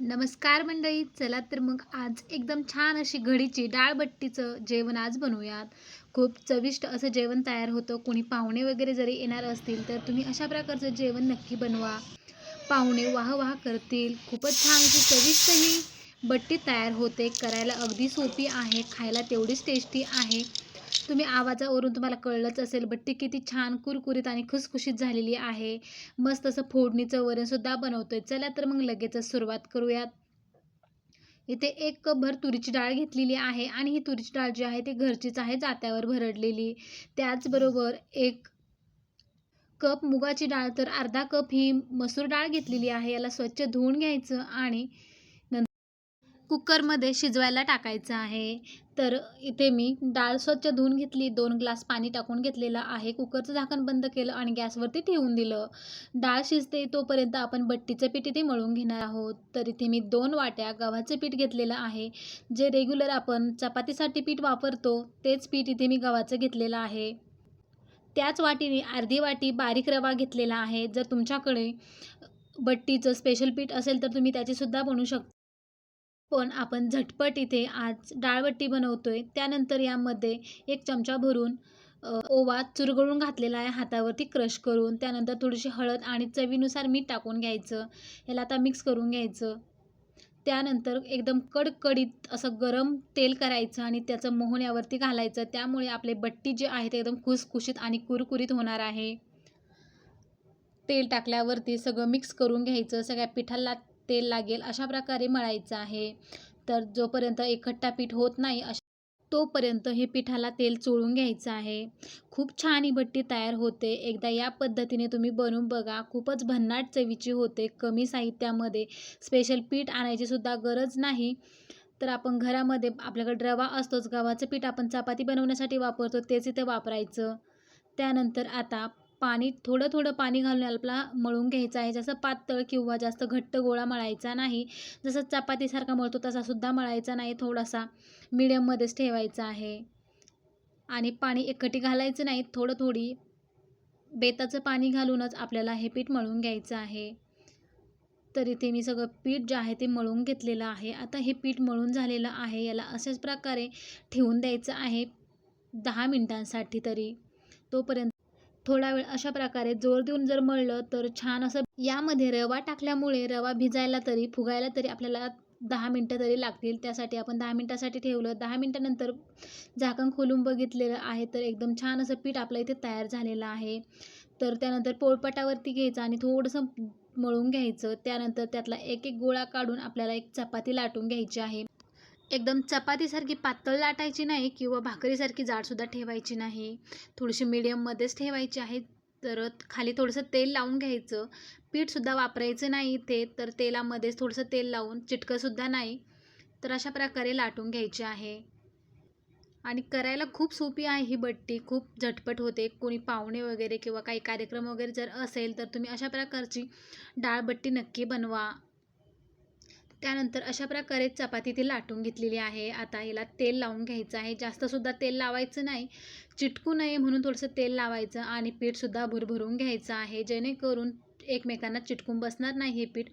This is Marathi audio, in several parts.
नमस्कार मंडळी चला तर मग आज एकदम छान अशी घडीची डाळबट्टीचं जेवण आज बनवूयात. खूप चविष्ट असं जेवण तयार होतं. कोणी पाहुणे वगैरे जरी येणार असतील तर तुम्ही अशा प्रकारचं जेवण नक्की बनवा. पाहुणे वाह वाह करतील. खूपच छान अशी चविष्ट ही बट्टी तयार होते. करायला अगदी सोपी आहे. खायला तेवढीच टेस्टी आहे. तुम्ही आवाजावरून तुम्हाला कळलंच असेल बट्टी किती छान कुरकुरीत आणि खुसखुशीत झालेली आहे. मस्त असं फोडणीचं वरणसुद्धा बनवतोय. चला तर मग लगेचच सुरुवात करूयात. इथे एक कपभर तुरीची डाळ घेतलेली आहे आणि ही तुरीची डाळ जी आहे ती घरचीच आहे जात्यावर भरडलेली. त्याचबरोबर एक कप मुगाची डाळ तर अर्धा कप ही मसूर डाळ घेतलेली आहे. याला स्वच्छ धुवून घ्यायचं आणि कुकरमध्ये शिजवायला टाकायचं आहे. तर इथे मी डाळ स्वच्छ धुवून घेतली. दोन ग्लास पाणी टाकून घेतलेलं आहे. कुकरचं झाकण बंद केलं आणि गॅसवरती ठेवून दिलं. डाळ शिजते तोपर्यंत आपण बट्टीचं पीठ इथे मळून घेणार आहोत. तर इथे मी दोन वाट्या गव्हाचं पीठ घेतलेलं आहे. जे रेग्युलर आपण चपातीसाठी पीठ वापरतो तेच पीठ इथे मी गव्हाचं घेतलेलं आहे. त्याच वाटीने अर्धी वाटी बारीक रवा घेतलेला आहे. जर तुमच्याकडे बट्टीचं स्पेशल पीठ असेल तर तुम्ही त्याचीसुद्धा बनवू शकता. पण आपण झटपट इथे आज डाळबट्टी बनवतोय. त्यानंतर यामध्ये एक चमचा भरून ओवा चुरगळून घातलेला आहे हातावरती क्रश करून. त्यानंतर थोडीशी हळद आणि चवीनुसार मीठ टाकून घ्यायचं. याला आता मिक्स करून घ्यायचं. त्यानंतर एकदम कडकडीत असं गरम तेल करायचं आणि त्याचं मोहन यावरती घालायचं. त्यामुळे आपले बट्टी जे आहे ते एकदम खुसखुशीत आणि कुरकुरीत होणार आहे. तेल टाकल्यावरती सगळं मिक्स करून घ्यायचं. सगळ्या पिठाला तेल लागेल अशा प्रकारे मळायचं आहे. तर जोपर्यंत एकट्टा पीठ होत नाही अशा तोपर्यंत हे पिठाला तेल चोळून घ्यायचं आहे. खूप छान ही भट्टी तयार होते. एकदा या पद्धतीने तुम्ही बनवून बघा. खूपच भन्नाट चवीची होते. कमी साहित्यामध्ये स्पेशल पीठ आणायची सुद्धा गरज नाही. तर आपण घरामध्ये आपल्याकडे रवा असतोच. गव्हाचं पीठ आपण चपाती बनवण्यासाठी वापरतो. तेच इथे वापरायचं. त्यानंतर आता पाणी थोडं थोडं पाणी घालून आपला मळून घ्यायचं आहे. जसं पातळ किंवा जास्त घट्ट गोळा मळायचा नाही जसं चपातीसारखा मळतो तसासुद्धा मळायचा नाही. थोडासा मिडियममध्येच ठेवायचा आहे. आणि पाणी एकटी घालायचं नाही. थोडं थोडी बेताचं पाणी घालूनच आपल्याला हे पीठ मळून घ्यायचं आहे. तर इथे मी सगळं पीठ जे आहे ते मळून घेतलेलं आहे. आता हे पीठ मळून झालेलं आहे. याला अशाच प्रकारे ठेवून द्यायचं आहे दहा मिनटांसाठी तरी. तोपर्यंत थोडा वेळ अशा प्रकारे जोर देऊन जर मळलं तर छान असं यामध्ये रवा टाकल्यामुळे रवा भिजायला तरी फुगायला तरी आपल्याला दहा मिनटं तरी लागतील. त्यासाठी आपण दहा मिनटासाठी ठेवलं. दहा मिनटानंतर झाकण खोलून बघितलेलं आहे तर एकदम छान असं पीठ आपलं इथे तयार झालेलं आहे. तर त्यानंतर पोळपाटावरती घ्यायचं आणि थोडंसं मळून घ्यायचं. त्यानंतर त्यातला एक एक गोळा काढून आपल्याला एक चपाती लाटून घ्यायची आहे. एकदम चपातीसारखी पातळ लाटायची नाही किंवा भाकरीसारखी जाडसुद्धा ठेवायची नाही. थोडीशी मीडियममध्येच ठेवायची आहे. तर खाली थोडंसं तेल लावून घ्यायचं. पीठसुद्धा वापरायचं नाही ते तर तेलामध्येच थोडंसं तेल लावून चिटकंसुद्धा नाही. तर अशा प्रकारे लाटून घ्यायची आहे. आणि करायला खूप सोपी आहे ही बट्टी. खूप झटपट होते. कोणी पाहुणे वगैरे किंवा काही कार्यक्रम वगैरे जर असेल तर तुम्ही अशा प्रकारची डाळबट्टी नक्की बनवा. त्यानंतर अशा प्रकारे चपाती ती लाटून घेतलेली आहे. आता हिला तेल लावून घ्यायचं आहे. जास्तसुद्धा तेल लावायचं नाही. चिटकू नये म्हणून थोडंसं तेल लावायचं आणि पीठसुद्धा भरभरून घ्यायचं आहे. जेणेकरून एकमेकांना चिटकून बसणार नाही हे पीठ.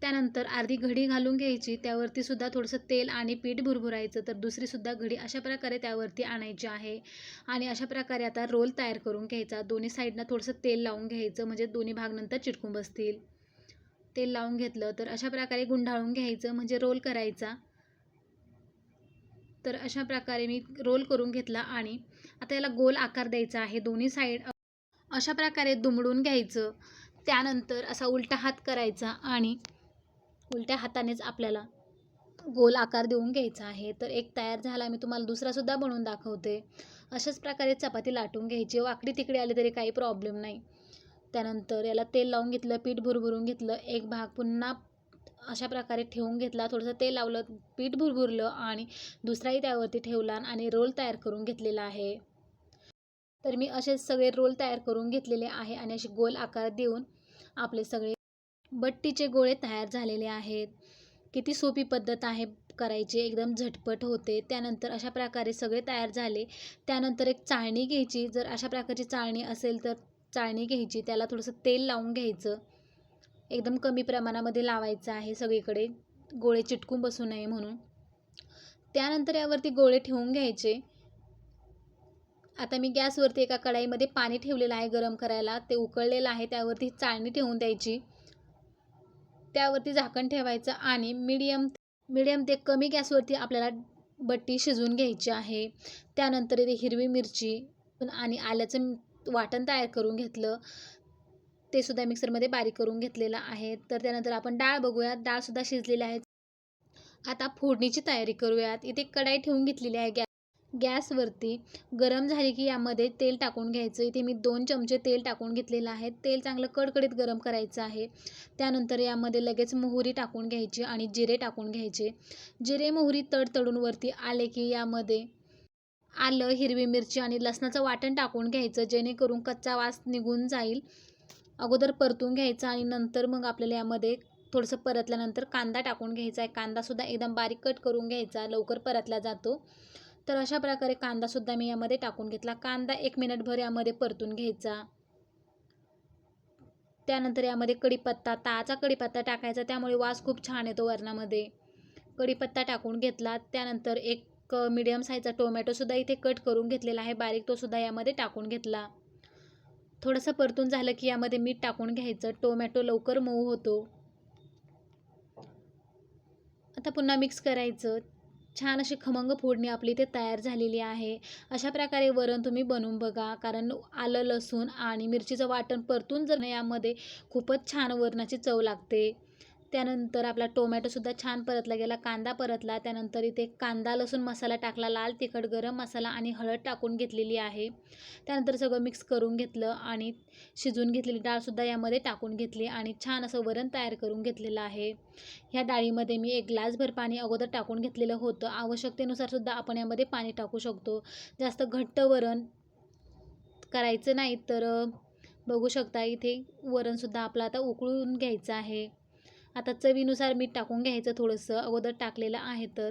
त्यानंतर अर्धी घडी घालून घ्यायची. त्यावरती सुद्धा थोडंसं तेल आणि पीठ भुरभुरायचं. तर दुसरीसुद्धा घडी अशा प्रकारे त्यावरती आणायची आहे. आणि अशा प्रकारे आता रोल तयार करून घ्यायचा. दोन्ही साईडनं थोडंसं तेल लावून घ्यायचं. म्हणजे दोन्ही भाग नंतर चिटकून बसतील. तेल लावून घेतलं तर अशा प्रकारे गुंडाळून घ्यायचं म्हणजे रोल करायचा. तर अशा प्रकारे मी रोल करून घेतला आणि आता याला गोल आकार द्यायचा आहे दोन्ही साईड अशा प्रकारे दुमडून घ्यायचं. त्यानंतर असा उलटा हात करायचा आणि उलट्या हातानेच आपल्याला गोल आकार देऊन घ्यायचा आहे. तर एक तयार झाला मी तुम्हाला दुसरासुद्धा बनवून दाखवते. अशाच प्रकारे चपाती लाटून घ्यायची. वाकडी तिकडे आली तरी काही प्रॉब्लेम नाही. त्यानंतर याला तेल लावून घेतलं पीठ भुरभुरून घेतलं एक भाग पुन्हा अशा प्रकारे ठेवून घेतला थोडंसं तेल लावलं पीठ भुरभुरलं आणि दुसराही त्यावरती ठेवला आणि रोल तयार करून घेतलेला आहे. तर मी असेच सगळे रोल तयार करून घेतलेले आहे आणि असे गोल आकार देऊन आपले सगळे बट्टीचे गोळे तयार झालेले आहेत. किती सोपी पद्धत आहे करायची एकदम झटपट होते. त्यानंतर अशा प्रकारे सगळे तयार झाले. त्यानंतर एक चाळणी घ्यायची. जर अशा प्रकारची चाळणी असेल तर चाळणी घ्यायची त्याला थोडंसं तेल लावून घ्यायचं. एकदम कमी प्रमाणामध्ये लावायचं आहे सगळीकडे. गोळे चिटकून बसू नये म्हणून. त्यानंतर यावरती गोळे ठेवून घ्यायचे. आता मी गॅसवरती एका कढाईमध्ये पाणी ठेवलेलं आहे गरम करायला. ते उकळलेलं आहे त्यावरती चाळणी ठेवून द्यायची. त्यावरती झाकण ठेवायचं आणि मीडियम मीडियम ते कमी गॅसवरती आपल्याला बट्टी शिजवून घ्यायची आहे. त्यानंतर इथे हिरवी मिरची आणि आल्याचं वाटण तयार करून घेतलं. ते सुद्धा मिक्सरमध्ये बारीक करून घेतलेलं आहे. तर त्यानंतर आपण डाळ बघूयात. डाळसुद्धा शिजलेली आहे. आता फोडणीची तयारी करूयात. इथे कढाई ठेवून घेतलेली आहे गॅस गॅसवरती. गरम झाली की यामध्ये तेल टाकून घ्यायचं. इथे मी दोन चमचे तेल टाकून घेतलेलं आहे. तेल चांगलं कडकडीत गरम करायचं आहे. त्यानंतर यामध्ये लगेच मोहरी टाकून घ्यायची आणि जिरे टाकून घ्यायचे. जिरे मोहरी तडतडून वरती आले की यामध्ये आलं हिरवी मिरची आणि लसणाचं वाटण टाकून घ्यायचं जेणेकरून कच्चा वास निघून जाईल. अगोदर परतून घ्यायचं आणि नंतर मग आपल्याला यामध्ये थोडंसं परतल्यानंतर कांदा टाकून घ्यायचा आहे. कांदासुद्धा एकदम बारीक कट करून घ्यायचा लवकर परतला जातो. तर अशा प्रकारे कांदासुद्धा मी यामध्ये टाकून घेतला. कांदा एक मिनिटभर यामध्ये परतून घ्यायचा. त्यानंतर यामध्ये कढीपत्ता ताजा कढीपत्ता टाकायचा. त्यामुळे वास खूप छान येतो वरणामध्ये. कढीपत्ता टाकून घेतला. त्यानंतर एक मिडियम साईजचा टोमॅटोसुद्धा इथे कट करून घेतलेला आहे. बारीक तोसुद्धा यामध्ये टाकून घेतला. थोडंसं परतून झालं की यामध्ये मीठ टाकून घ्यायचं. टोमॅटो लवकर मऊ होतो. आता पुन्हा मिक्स करायचं. छान अशी खमंग फोडणी आपली इथे तयार झालेली आहे. अशा प्रकारे वरण तुम्ही बनवून बघा. कारण आलं लसूण आणि मिरचीचं वाटण परतून जर यामध्ये खूपच छान वरणाची चव लागते. त्यानंतर आपला टोमॅटोसुद्धा छान परतला गेला कांदा परतला त्यानंतर इथे कांदा लसूण मसाला टाकला लाल तिखट गरम मसाला आणि हळद टाकून घेतलेली आहे. त्यानंतर सगळं मिक्स करून घेतलं आणि शिजवून घेतलेली डाळसुद्धा यामध्ये टाकून घेतली आणि छान असं वरण तयार करून घेतलेलं आहे. ह्या डाळीमध्ये मी एक ग्लासभर पाणी अगोदर टाकून घेतलेलं होतं. आवश्यकतेनुसार सुद्धा आपण यामध्ये पाणी टाकू शकतो. जास्त घट्ट वरण करायचं नाही तर बघू शकता इथे वरणसुद्धा आपलं आता उकळून घ्यायचं आहे. आता चवीनुसार मीठ टाकून घ्यायचं थोडंसं. अगोदर टाकलेलं आहे तर.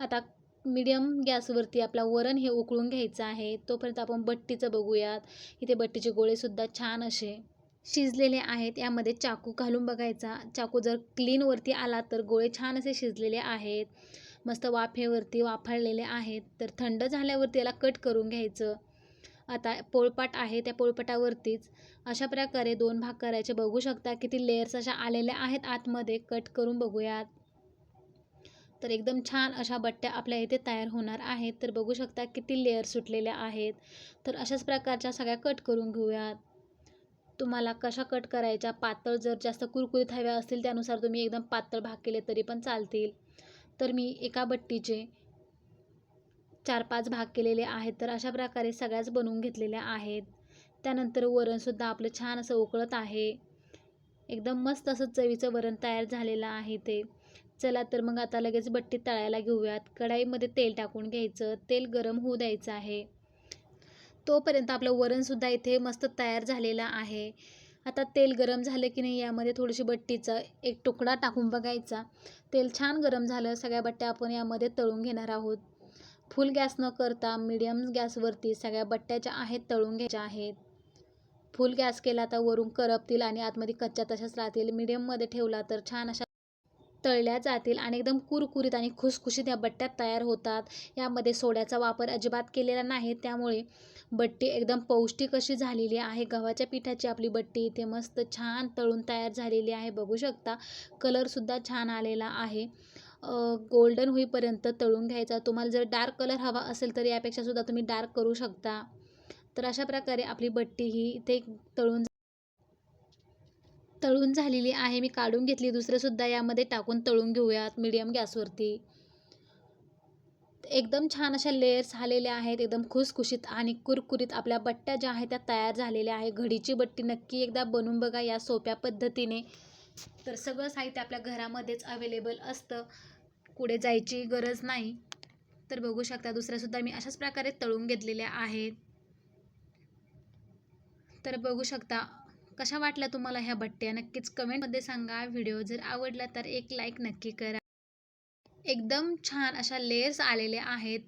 आता मीडियम गॅसवरती आपला वरण हे उकळून घ्यायचं आहे. तोपर्यंत आपण बट्टीचं बघूयात. इथे बट्टीचे गोळेसुद्धा छान असे शिजलेले आहेत. यामध्ये चाकू घालून बघायचा. चाकू जर क्लीनवरती आला तर गोळे छान असे शिजलेले आहेत. मस्त वाफेवरती वाफाळलेले आहेत. तर थंड झाल्यावरती याला कट करून घ्यायचं. आता पोळपाट आहे त्या पोळपाटावरतीच अशा प्रकारे दोन भाग करायचे. बघू शकता किती लेयर्स अशा आलेल्या आहेत आतमध्ये. कट करून बघूयात. तर एकदम छान अशा बट्ट्या आपल्या इथे तयार होणार आहेत. तर बघू शकता किती लेअर सुटलेल्या आहेत. तर अशाच प्रकारच्या सगळ्या कट करून घेऊयात. तुम्हाला कशा कट करायच्या? पातळ जर जास्त कुरकुरीत हव्या असतील त्यानुसार तुम्ही एकदम पातळ भाग केले तरी पण चालतील. तर मी एका बट्टीचे चार पाच भाग केलेले आहेत तर अशा प्रकारे सगळ्याच बनवून घेतलेल्या आहेत. त्यानंतर वरणसुद्धा आपलं छान असं उकळत आहे. एकदम मस्त असं चवीचं वरण तयार झालेलं आहे ते. चला तर मग आता लगेच बट्टी तळायला घेऊयात. कढाईमध्ये तेल टाकून घ्यायचं. तेल गरम होऊ द्यायचं आहे. तोपर्यंत आपलं वरणसुद्धा इथे मस्त तयार झालेलं आहे. आता तेल गरम झालं की नाही यामध्ये थोडीशी बट्टीचा एक तुकडा टाकून बघायचा. तेल छान गरम झालं. सगळ्या बट्ट्या आपण यामध्ये तळून घेणार आहोत. फुल गॅस न करता मीडियम गॅसवरती सगळ्या बट्ट्याच्या आहेत तळून घ्यायच्या आहेत. फुल गॅस केला तर वरून करपतील आणि आतमध्ये कच्च्या तशाच राहतील. मीडियममध्ये ठेवला तर छान अशा तळल्या जातील आणि एकदम कुरकुरीत आणि खुसखुशीत या बट्ट्यात तयार होतात. यामध्ये सोड्याचा वापर अजिबात केलेला नाही त्यामुळे बट्टी एकदम पौष्टिक अशी झालेली आहे. गव्हाच्या पिठाची आपली बट्टी इथे मस्त छान तळून तयार झालेली आहे. बघू शकता कलरसुद्धा छान आलेला आहे. गोल्डन होईपर्यंत तळून घ्यायचा. तुम्हाला जर डार्क कलर हवा असेल तर यापेक्षा सुद्धा तुम्ही डार्क करू शकता. तर अशा प्रकारे आपली बट्टी ही इथे तळून तळून झालेली आहे. मी काढून घेतली. दुसरेसुद्धा यामध्ये टाकून तळून घेऊयात मीडियम गॅसवरती एकदम छान अशा लेयर्स आलेल्या आहेत. एकदम खुसखुशीत आणि कुरकुरीत आपल्या बट्ट्या ज्या आहेत त्या तयार झालेल्या आहे घडीची बट्टी नक्की एकदा बनवून बघा या सोप्या पद्धतीने. तर सगळं साहित्य आपल्या घरामध्येच अवेलेबल असतं. कुठे जायची गरज नाही. तर बघू शकता दुसऱ्यासुद्धा मी अशाच प्रकारे तळून घेतलेल्या आहेत. तर बघू शकता कशा वाटल्या तुम्हाला ह्या बट्ट्या? नक्कीच कमेंटमध्ये सांगा. व्हिडिओ जर आवडला तर एक लाईक नक्की करा. एकदम छान अशा लेयर्स आलेल्या आहेत.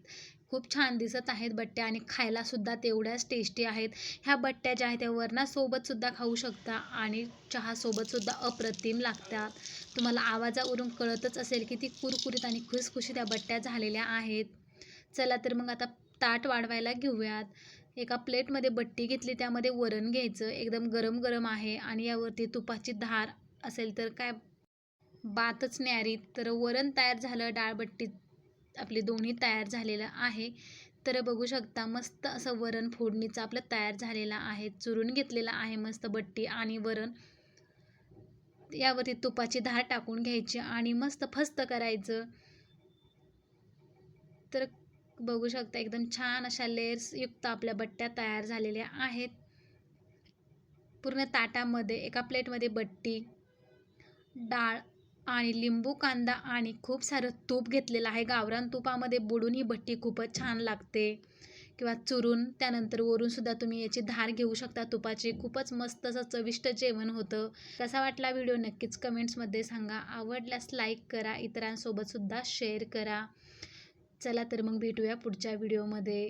खूप छान दिसत आहेत बट्ट्या आणि खायलासुद्धा तेवढ्याच टेस्टी आहेत. ह्या बट्ट्या ज्या आहेत त्या वरणासोबतसुद्धा खाऊ शकता आणि चहासोबतसुद्धा अप्रतिम लागतात. तुम्हाला आवाजावरून कळतच असेल की ती कुरकुरीत आणि खुसखुशीत त्या बट्ट्या झालेल्या आहेत. चला तर मग आता ताट वाढवायला घेऊयात. एका प्लेटमध्ये बट्टी घेतली त्यामध्ये वरण घ्यायचं. एकदम गरम गरम आहे आणि यावरती तुपाची धार असेल तर काय बातच न्यारी तर वरण तयार झालं डाळबट्टी आपली दोन्ही तयार झालेलं आहे. तर बघू शकता मस्त असं वरण फोडणीचं आपलं तयार झालेलं आहे. चुरून घेतलेलं आहे मस्त बट्टी आणि वरण. यावरती तुपाची धार टाकून घ्यायची आणि मस्त फस्त करायचं. तर बघू शकता एकदम छान अशा लेअर्सयुक्त आपल्या बट्ट्या तयार झालेल्या आहेत. पूर्ण ताटामध्ये एका प्लेटमध्ये बट्टी डाळ आणि लिंबू कांदा आणि खूप सारं तूप घेतलेलं आहे. गावरान तुपामध्ये बुडून ही भट्टी खूपच छान लागते. किंवा चुरून त्यानंतर वरूनसुद्धा तुम्ही याची धार घेऊ शकता. तुपाची खूपच मस्त असं चविष्ट जेवण होतं. कसा वाटला व्हिडिओ नक्कीच कमेंट्समध्ये सांगा. आवडल्यास लाईक करा. इतरांसोबतसुद्धा शेअर करा. चला तर मग भेटूया पुढच्या व्हिडिओमध्ये.